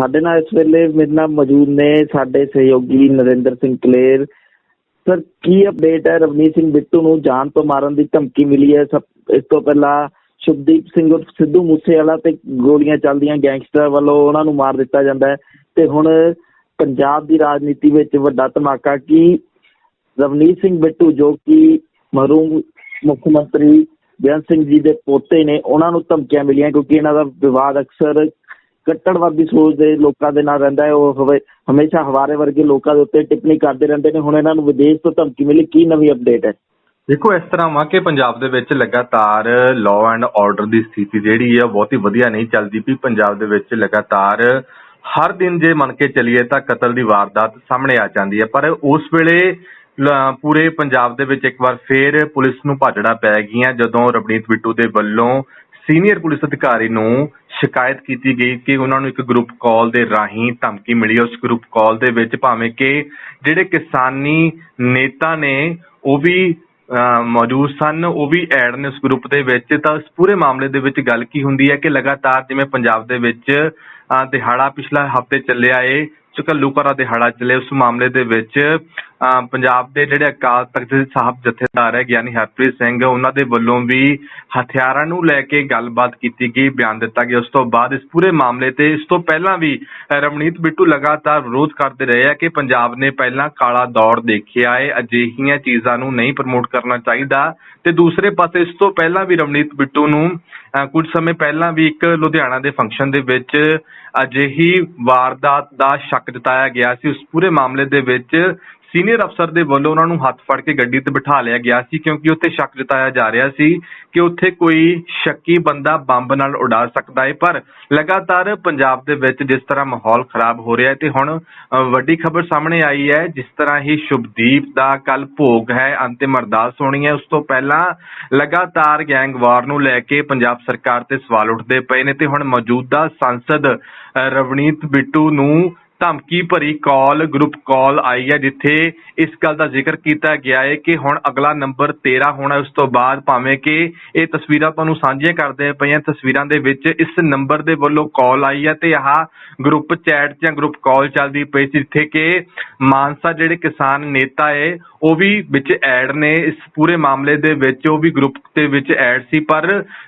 ਸਾਡੇ ਨਾਲ ਇਸ ਵੇਲੇ ਮੇਰੇ ਨਾਲ ਮੌਜੂਦ ਨੇ ਸਾਡੇ ਸਹਿਯੋਗੀ ਨਰਿੰਦਰ ਸਿੰਘ ਕਲੇਰ। ਸਰ, ਕੀ ਅਪਡੇਟ ਹੈ ਰਵਨੀਤ ਸਿੰਘ ਬਿੱਟੂ ਨੂੰ ਜਾਨ ਤੋਂ ਮਾਰਨ ਦੀ ਧਮਕੀ ਮਿਲੀ ਹੈ? ਇਸ ਤੋਂ ਪਹਿਲਾਂ ਸ਼ੁਭਦੀਪ ਸਿੰਘ ਉਰਫ ਸਿੱਧੂ ਮੂਸੇਵਾਲਾ ਤੇ ਗੋਲੀਆਂ ਚੱਲਦੀਆਂ ਗੈਂਗਸਟਰ ਵੱਲੋਂ ਉਹਨਾਂ ਨੂੰ ਮਾਰ ਦਿੱਤਾ ਜਾਂਦਾ ਹੈ। ਤੇ ਹੁਣ ਪੰਜਾਬ ਦੀ ਰਾਜਨੀਤੀ ਵਿੱਚ ਵੱਡਾ ਧਮਾਕਾ ਕੀ? ਰਵਨੀਤ ਸਿੰਘ ਬਿੱਟੂ ਜੋ ਕਿ ਮਰਹੂਮ ਮੁੱਖ ਮੰਤਰੀ ਬੇਅੰਤ ਸਿੰਘ ਜੀ ਦੇ ਪੋਤੇ ਨੇ, ਉਹਨਾਂ ਨੂੰ ਧਮਕੀਆਂ ਮਿਲੀਆਂ ਕਿਉਂਕਿ ਇਹਨਾਂ ਦਾ ਵਿਵਾਦ ਅਕਸਰ ਕੱਟੜਵਾਦੀ ਸੋਚ ਦੇ ਲੋਕਾਂ ਦੇ ਨਾਲ ਰਹਿੰਦਾ ਹੈ, ਉਹ ਹਮੇਸ਼ਾ ਹਵਾਰੇ ਵਰਗੇ ਲੋਕਾਂ ਦੇ ਉੱਤੇ ਟਿੱਪਣੀ ਕਰਦੇ ਰਹਿੰਦੇ ਨੇ। ਹੁਣ ਇਹਨਾਂ ਨੂੰ ਵਿਦੇਸ਼ ਤੋਂ ਧਮਕੀ ਮਿਲੀ, ਕੀ ਨਵੀਂ ਅਪਡੇਟ ਹੈ? ਦੇਖੋ, ਇਸ ਤਰ੍ਹਾਂ ਵਾ ਕਿ ਪੰਜਾਬ ਦੇ ਵਿੱਚ ਲਗਾਤਾਰ ਲਾਅ ਐਂਡ ਆਰਡਰ ਦੀ ਸਥਿਤੀ ਜਿਹੜੀ ਹੈ ਬਹੁਤੀ ਵਧੀਆ ਨਹੀਂ ਚੱਲਦੀ ਪਈ। ਪੰਜਾਬ ਦੇ ਵਿੱਚ ਲਗਾਤਾਰ ਹਰ ਦਿਨ ਜੇ ਮੰਨ ਕੇ ਚੱਲੀਏ ਤਾਂ ਕਤਲ ਦੀ ਵਾਰਦਾਤ ਸਾਹਮਣੇ ਆ ਜਾਂਦੀ ਹੈ। ਪਰ ਉਸ ਵੇਲੇ ਪੂਰੇ ਪੰਜਾਬ ਦੇ ਵਿੱਚ ਇੱਕ ਵਾਰ ਫੇਰ ਪੁਲਿਸ ਨੂੰ ਭਾਜੜਾ ਪੈ ਗਈਆਂ, ਜਦੋਂ ਰਵਨੀਤ ਬਿੱਟੂ ਦੇ ਵੱਲੋਂ ਸੀਨੀਅਰ ਪੁਲਿਸ ਅਧਿਕਾਰੀ ਨੂੰ ਸ਼ਿਕਾਇਤ ਕੀਤੀ ਗਈ ਕਿ ਉਹਨਾਂ ਨੂੰ ਇੱਕ ਗਰੁੱਪ ਕਾਲ ਦੇ ਰਾਹੀਂ ਧਮਕੀ ਮਿਲੀ ਉਸ ਗਰੁੱਪ ਕਾਲ ਦੇ ਵਿੱਚ ਭਾਵੇਂ ਕਿ ਜਿਹੜੇ ਕਿਸਾਨੀ ਨੇਤਾ ਨੇ, ਉਹ ਵੀ ਮੌਜੂਦ ਸਨ, ਉਹ ਵੀ ਐਡ ਨੇ ਉਸ ਗਰੁੱਪ ਦੇ ਵਿੱਚ। ਤਾਂ ਇਸ ਪੂਰੇ ਮਾਮਲੇ ਦੇ ਵਿੱਚ ਗੱਲ ਕੀ ਹੁੰਦੀ ਹੈ ਕਿ ਲਗਾਤਾਰ ਜਿਵੇਂ ਪੰਜਾਬ ਦੇ ਵਿੱਚ ਦਿਹਾੜਾ ਪਿਛਲਾ ਹਫ਼ਤੇ ਚੱਲਿਆ ਏ ਘੱਲੂਕਰਾ ਦਿਹਾੜਾ ਚੱਲੇ ਉਸ ਮਾਮਲੇ ਦੇ ਵਿੱਚ। ਪੰਜਾਬ ਦੇ ਜਿਹੜੇ ਅਕਾਲ ਤਖਤ ਸਾਹਿਬ ਜਥੇਦਾਰ ਹੈ ਗਿਆਨੀ ਹਰਪ੍ਰੀਤ ਸਿੰਘ, ਉਹਨਾਂ ਦੇ ਵੱਲੋਂ ਵੀ ਹਥਿਆਰਾਂ ਨੂੰ ਲੈ ਕੇ ਗੱਲਬਾਤ ਕੀਤੀ ਗਈ, ਬਿਆਨ ਦਿੱਤਾ ਗਿਆ। ਉਸ ਤੋਂ ਬਾਅਦ ਇਸ ਪੂਰੇ ਮਾਮਲੇ ਤੇ ਇਸ ਤੋਂ ਪਹਿਲਾਂ ਵੀ, ਅਹ ਰਵਨੀਤ ਬਿੱਟੂ ਲਗਾਤਾਰ ਵਿਰੋਧ ਕਰਦੇ ਰਹੇ ਆ ਕਿ ਪੰਜਾਬ ਨੇ ਪਹਿਲਾਂ ਕਾਲਾ ਦੌਰ ਦੇਖਿਆ ਹੈ ਅਜਿਹੀਆਂ ਚੀਜ਼ਾਂ ਨੂੰ ਨਹੀਂ ਪ੍ਰਮੋਟ ਕਰਨਾ ਚਾਹੀਦਾ। ਤੇ ਦੂਸਰੇ ਪਾਸੇ ਇਸ ਤੋਂ ਪਹਿਲਾਂ ਵੀ ਰਵਨੀਤ ਬਿੱਟੂ ਨੂੰ, ਅਹ ਕੁਝ ਸਮੇਂ ਪਹਿਲਾਂ ਵੀ ਇੱਕ ਲੁਧਿਆਣਾ ਦੇ ਫੰਕਸ਼ਨ ਦੇ ਵਿੱਚ ਅਜਿਹੀ ਵਾਰਦਾਤ ਦਾ ਸ਼ੱਕ ਜਤਾਇਆ ਗਿਆ ਸੀ। ਉਸ ਪੂਰੇ ਮਾਮਲੇ ਦੇ ਵਿੱਚ ਸੀਨੀਅਰ ਅਫਸਰ ਦੇ ਵੱਲੋਂ ਉਹਨਾਂ ਨੂੰ ਹੱਥ ਫੜ ਕੇ ਗੱਡੀ ਤੇ ਬਿਠਾ ਲਿਆ ਗਿਆ ਸੀ ਕਿਉਂਕਿ ਉੱਥੇ ਸ਼ੱਕ ਜਤਾਇਆ ਜਾ ਰਿਹਾ ਸੀ ਕਿ ਉੱਥੇ ਕੋਈ ਸ਼ੱਕੀ ਬੰਦਾ ਬੰਬ ਨਾਲ ਉਡਾ ਸਕਦਾ ਹੈ। ਪਰ ਲਗਾਤਾਰ ਪੰਜਾਬ ਦੇ ਵਿੱਚ ਜਿਸ ਤਰ੍ਹਾਂ ਮਾਹੌਲ ਖਰਾਬ ਹੋ ਰਿਹਾ ਹੈ ਤੇ ਹੁਣ ਵੱਡੀ ਖਬਰ ਸਾਹਮਣੇ ਆਈ ਹੈ, ਜਿਸ ਤਰ੍ਹਾਂ ਹੀ ਸ਼ੁਭਦੀਪ ਦਾ ਕੱਲ ਭੋਗ ਹੈ, ਅੰਤਿਮ ਅਰਦਾਸ ਹੋਣੀ ਹੈ। ਉਸ ਤੋਂ ਪਹਿਲਾਂ ਲਗਾਤਾਰ ਗੈਂਗਵਾਰ ਨੂੰ ਲੈ ਕੇ ਪੰਜਾਬ ਸਰਕਾਰ ਤੇ ਸਵਾਲ ਉੱਠਦੇ ਪਏ ਨੇ ਤੇ ਹੁਣ ਮੌਜੂਦਾ ਸੰਸਦ ਰਵਨੀਤ ਬਿੱਟੂ ਨੂੰ ਧਮਕੀ ਭਰੀ ਕਾਲ ਗਰੁੱਪ ਕਾਲ ਆਈ ਹੈ, ਜਿੱਥੇ ਇਸ ਗੱਲ ਦਾ ਜ਼ਿਕਰ ਕੀਤਾ ਗਿਆ ਹੈ ਕਿ ਹੁਣ ਅਗਲਾ ਨੰਬਰ 13 ਹੋਣਾ ਉਸ ਤੋਂ ਬਾਅਦ ਭਾਵੇਂ ਕਿ ਇਹ ਤਸਵੀਰਾਂ ਤੁਹਾਨੂੰ ਸਾਂਝੀਆਂ ਕਰਦੇ ਪਈਆਂ ਤਸਵੀਰਾਂ ਦੇ ਵਿੱਚ ਇਸ ਨੰਬਰ ਦੇ ਵੱਲੋਂ ਕਾਲ ਆਈ ਹੈ ਤੇ ਆਹ ਗਰੁੱਪ ਚੈਟ ਜਾਂ ਗਰੁੱਪ ਕਾਲ ਚੱਲਦੀ ਪਈ ਸੀ, ਜਿੱਥੇ ਕਿ ਮਾਨਸਾ ਜਿਹੜੇ ਕਿਸਾਨ ਨੇਤਾ ਹੈ, ਉਹ ਵੀ ਵਿੱਚ ਐਡ ਨੇ। ਇਸ ਪੂਰੇ ਮਾਮਲੇ ਦੇ ਵਿੱਚ ਉਹ ਵੀ ਗਰੁੱਪ ਦੇ ਵਿੱਚ ਐਡ ਸੀ, ਪਰ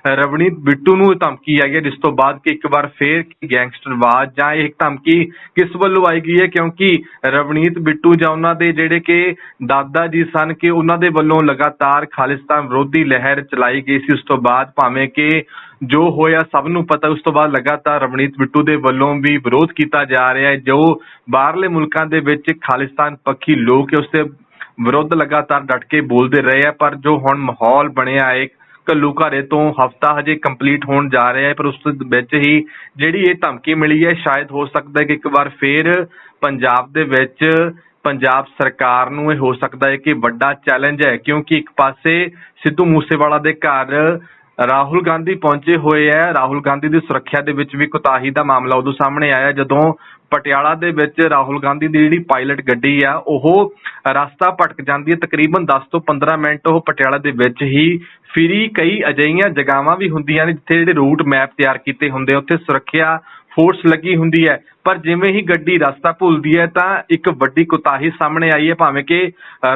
ਰਵਨੀਤ ਬਿੱਟੂ ਨੂੰ ਧਮਕੀ ਆਈ ਹੈ, ਜਿਸ ਤੋਂ ਬਾਅਦ ਕਿ ਇੱਕ ਵਾਰ ਫੇਰ ਗੈਂਗਸਟਰਵਾਦ ਜਾਂ ਇਹ ਧਮਕੀ ਕਿਸ ਵੱਲੋਂ ਆਈ ਗਈ ਹੈ ਕਿਉਂਕਿ ਰਵਨੀਤ ਬਿੱਟੂ ਜਾਂ ਉਹਨਾਂ ਦੇ ਜਿਹੜੇ ਕਿ ਦਾਦਾ ਜੀ ਸਨ ਕਿ ਉਹਨਾਂ ਦੇ ਵੱਲੋਂ ਲਗਾਤਾਰ ਖਾਲਿਸਤਾਨ ਵਿਰੋਧੀ ਲਹਿਰ ਚਲਾਈ ਗਈ ਸੀ, ਉਸ ਤੋਂ ਬਾਅਦ ਭਾਵੇਂ ਕਿ ਜੋ ਹੋਇਆ ਸਭ ਨੂੰ ਪਤਾ, ਉਸ ਤੋਂ ਬਾਅਦ ਲਗਾਤਾਰ ਰਵਨੀਤ ਬਿੱਟੂ ਦੇ ਵੱਲੋਂ ਵੀ ਵਿਰੋਧ ਕੀਤਾ ਜਾ ਰਿਹਾ ਹੈ, ਜੋ ਬਾਹਰਲੇ ਮੁਲਕਾਂ ਦੇ ਵਿੱਚ ਖਾਲਿਸਤਾਨ ਪੱਖੀ ਲੋਕ ਹੈ, ਉਸ ਦੇ ਵਿਰੁੱਧ ਲਗਾਤਾਰ ਡਟ ਕੇ ਬੋਲਦੇ ਰਹੇ ਆ ਪਰ ਜੋ ਹੁਣ ਮਾਹੌਲ ਬਣਿਆ ਹੈ ਕੱਲੂ ਘਰੇ ਤੋਂ ਹਫਤਾ ਹਜੇ ਕੰਪਲੀਟ ਹੋਣ ਜਾ ਰਿਹਾ ਹੈ, ਪਰ ਉਸ ਵਿੱਚ ਹੀ ਜਿਹੜੀ ਇਹ ਧਮਕੀ ਮਿਲੀ ਹੈ, ਸ਼ਾਇਦ ਹੋ ਸਕਦਾ ਹੈ ਕਿ ਇੱਕ ਵਾਰ ਫੇਰ ਪੰਜਾਬ ਦੇ ਵਿੱਚ ਪੰਜਾਬ ਸਰਕਾਰ ਨੂੰ ਇਹ ਹੋ ਸਕਦਾ ਹੈ ਕਿ ਵੱਡਾ ਚੈਲੰਜ ਹੈ, ਕਿਉਂਕਿ ਇੱਕ ਪਾਸੇ ਸਿੱਧੂ ਮੂਸੇਵਾਲਾ ਦੇ ਘਰ ਰਾਹੁਲ ਗਾਂਧੀ ਪਹੁੰਚੇ ਹੋਏ ਹੈ। ਰਾਹੁਲ ਗਾਂਧੀ ਦੀ ਸੁਰੱਖਿਆ ਦੇ ਵਿੱਚ ਵੀ ਕੁਤਾਹੀ ਦਾ ਮਾਮਲਾ ਉਦੋਂ ਸਾਹਮਣੇ ਆਇਆ ਜਦੋਂ ਪਟਿਆਲਾ ਦੇ ਵਿੱਚ ਰਾਹੁਲ ਗਾਂਧੀ ਦੀ ਜਿਹੜੀ ਪਾਇਲਟ ਗੱਡੀ ਆ ਉਹ ਰਸਤਾ ਭਟਕ ਜਾਂਦੀ ਹੈ। ਤਕਰੀਬਨ 10 ਤੋਂ 15 ਮਿੰਟ ਉਹ ਪਟਿਆਲਾ ਦੇ ਵਿੱਚ ਹੀ ਫਿਰੀ ਕਈ ਅਜਿਹੀਆਂ ਜਗ੍ਹਾਵਾਂ ਵੀ ਹੁੰਦੀਆਂ ਨੇ ਜਿੱਥੇ ਜਿਹੜੇ ਰੂਟ ਮੈਪ ਤਿਆਰ ਕੀਤੇ ਹੁੰਦੇ ਆ, ਉੱਥੇ ਸੁਰੱਖਿਆ ਫੋਰਸ ਲੱਗੀ ਹੁੰਦੀ ਹੈ। ਪਰ ਜਿਵੇਂ ਹੀ ਗੱਡੀ ਰਸਤਾ ਭੁੱਲਦੀ ਹੈ ਤਾਂ ਇੱਕ ਵੱਡੀ ਕੁਤਾਹੀ ਸਾਹਮਣੇ ਆਈ ਹੈ ਭਾਵੇਂ ਕਿ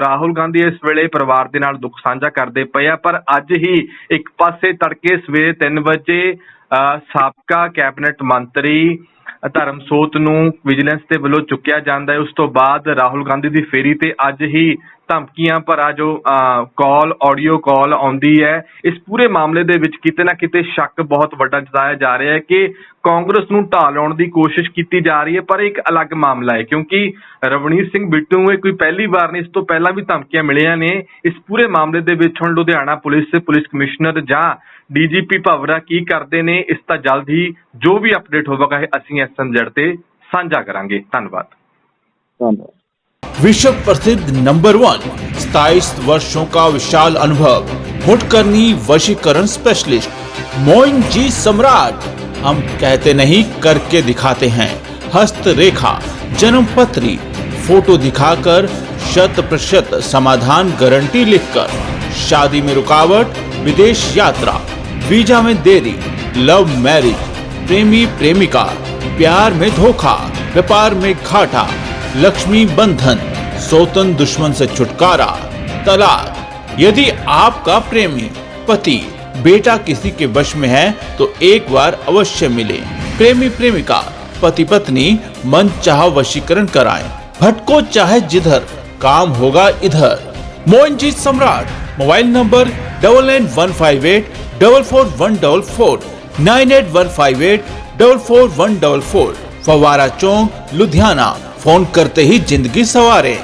ਰਾਹੁਲ ਗਾਂਧੀ ਇਸ ਵੇਲੇ ਪਰਿਵਾਰ ਦੇ ਨਾਲ ਦੁੱਖ ਸਾਂਝਾ ਕਰਦੇ ਪਏ ਆ ਪਰ ਅੱਜ ਹੀ ਇੱਕ ਪਾਸੇ ਤੜਕੇ ਸਵੇਰੇ 3 ਵਜੇ ਅ, ਸਾਬਕਾ ਕੈਬਨਿਟ ਮੰਤਰੀ ਧਰਮਸੋਤ ਨੂੰ ਵਿਜੀਲੈਂਸ ਦੇ ਵੱਲੋਂ ਚੁੱਕਿਆ ਜਾਂਦਾ ਹੈ। ਉਸ ਤੋਂ ਬਾਅਦ ਰਾਹੁਲ ਗਾਂਧੀ ਦੀ ਫੇਰੀ ਤੇ ਅੱਜ ਹੀ ਧਮਕੀਆਂ ਭਰਾ ਜੋ ਕਾਲ ਆਡੀਓ ਕਾਲ ਆਉਂਦੀ ਹੈ, ਇਸ ਪੂਰੇ ਮਾਮਲੇ ਦੇ ਵਿੱਚ ਕਿਤੇ ਨਾ ਕਿਤੇ ਸ਼ੱਕ ਬਹੁਤ ਵੱਡਾ ਜਤਾਇਆ ਜਾ ਰਿਹਾ ਹੈ ਕਿ ਕਾਂਗਰਸ ਨੂੰ ਢਾਹ ਲਾਉਣ ਦੀ ਕੋਸ਼ਿਸ਼ ਕੀਤੀ ਜਾ ਰਹੀ ਹੈ, ਪਰ ਇੱਕ ਅਲੱਗ ਮਾਮਲਾ ਹੈ, ਕਿਉਂਕਿ ਰਵਨੀਤ ਸਿੰਘ ਬਿੱਟੂ ਨੂੰ ਇਹ ਕੋਈ ਪਹਿਲੀ ਵਾਰ ਨਹੀਂ ਇਸ ਤੋਂ ਪਹਿਲਾਂ ਵੀ ਧਮਕੀਆਂ ਮਿਲੀਆਂ ਨੇ। ਇਸ ਪੂਰੇ ਮਾਮਲੇ ਦੇ ਵਿੱਚ ਹੁਣ ਲੁਧਿਆਣਾ ਪੁਲਿਸ ਪੁਲਿਸ ਕਮਿਸ਼ਨਰ ਜਾਂ ਡੀਜੀਪੀ ਭਵਰਾ ਕੀ ਕਰਦੇ ਨੇ, ਇਸ ਦਾ ਜਲਦ ਹੀ ਜੋ ਵੀ ਅਪਡੇਟ ਹੋਵੇਗਾ, ਇਹ ਅਸੀਂ ਐਸਐਮਜ਼ੈਡ ਤੇ ਸਾਂਝਾ ਕਰਾਂਗੇ। ਧੰਨਵਾਦ। ਧੰਨਵਾਦ। विश्व प्रसिद्ध नंबर वन सताइस वर्षों का विशाल अनुभव हुटकर्नी वशीकरण स्पेशलिस्ट मोइन जी सम्राट। हम कहते नहीं, करके दिखाते हैं। हस्तरेखा जन्म पत्री फ़ोटो दिखाकर शत प्रतिशत समाधान गारंटी लिखकर, शादी में रुकावट, विदेश यात्रा, वीज़ा में देरी लव मैरिज प्रेमी प्रेमिका, प्यार में धोखा, व्यापार में घाटा, लक्ष्मी बंधन। सोतन दुश्मन से छुटकारा, तलाक। यदि आपका प्रेमी पति बेटा किसी के वश में है तो एक बार अवश्य मिले। प्रेमी प्रेमिका, पति पत्नी, मन चाह वशीकरण कराएँ। भटको चाहे जिधर, काम होगा इधर। Mohanjit Samrat, mobile number double nine one five eight double four one double four nine eight one five eight double four one double four फवारा चौक, लुधियाना, फ़ोन करते ही ज़िंदगी सवारे।